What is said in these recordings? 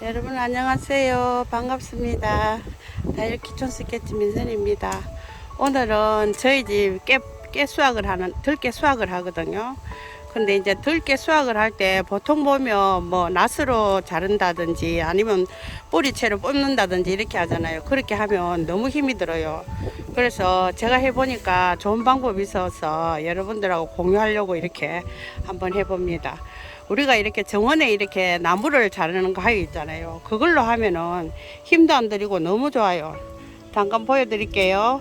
여러분 안녕하세요. 반갑습니다. 다이어트 촌스케치 민선입니다. 오늘은 저희 집 깨, 깨 수확을 하는, 들깨 수확을 하거든요. 근데 이제 들깨 수확을 할 때 보통 보면 뭐 낫으로 자른다든지 아니면 뿌리채로 뽑는다든지 이렇게 하잖아요. 그렇게 하면 너무 힘이 들어요. 그래서 제가 해보니까 좋은 방법이 있어서 여러분들하고 공유하려고 이렇게 한번 해봅니다. 우리가 이렇게 정원에 이렇게 나무를 자르는 거 하여 있잖아요. 그걸로 하면은 힘도 안 들이고 너무 좋아요. 잠깐 보여드릴게요.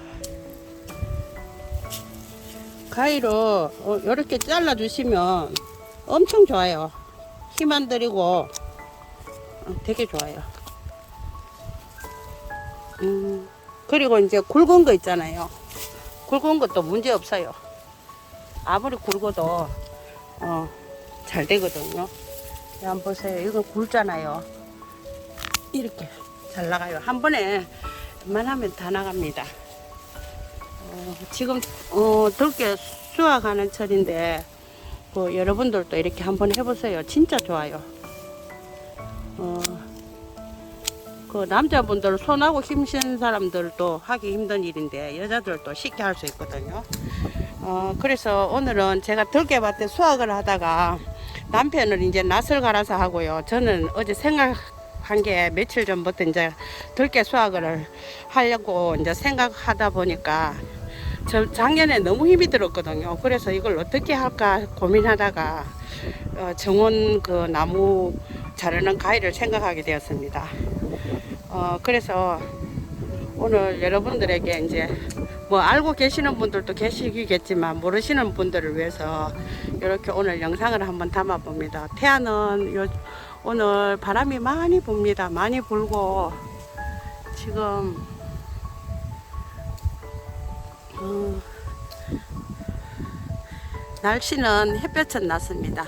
가위로 이렇게 잘라 주시면 엄청 좋아요. 힘 안 들이고 어, 되게 좋아요. 음, 그리고 이제 굵은 거 있잖아요. 굵은 것도 문제 없어요. 아무리 굵어도 어, 잘 되거든요. 네, 한번 보세요. 이거 굵잖아요. 이렇게 잘 나가요. 한 번에 웬만하면 다 나갑니다. 어, 지금 어, 들깨 수확하는 철인데 그 여러분들도 이렇게 한번 해보세요. 진짜 좋아요. 어, 그 남자분들 손하고 힘쓰는 사람들도 하기 힘든 일인데 여자들도 쉽게 할 수 있거든요. 어, 그래서 오늘은 제가 들깨밭에 수확을 하다가 남편은 이제 낯을 갈아서 하고요. 저는 어제 생각한 게 며칠 전부터 이제 들깨 수확을 하려고 이제 생각하다 보니까 저 작년에 너무 힘이 들었거든요. 그래서 이걸 어떻게 할까 고민하다가 어, 정원 그 나무 자르는 가위를 생각하게 되었습니다. 어, 그래서 오늘 여러분들에게 이제 뭐 알고 계시는 분들도 계시겠지만 모르시는 분들을 위해서 이렇게 오늘 영상을 한번 담아 봅니다. 태안은 요, 오늘 바람이 많이 붑니다. 많이 불고 지금 날씨는 햇볕은 났습니다.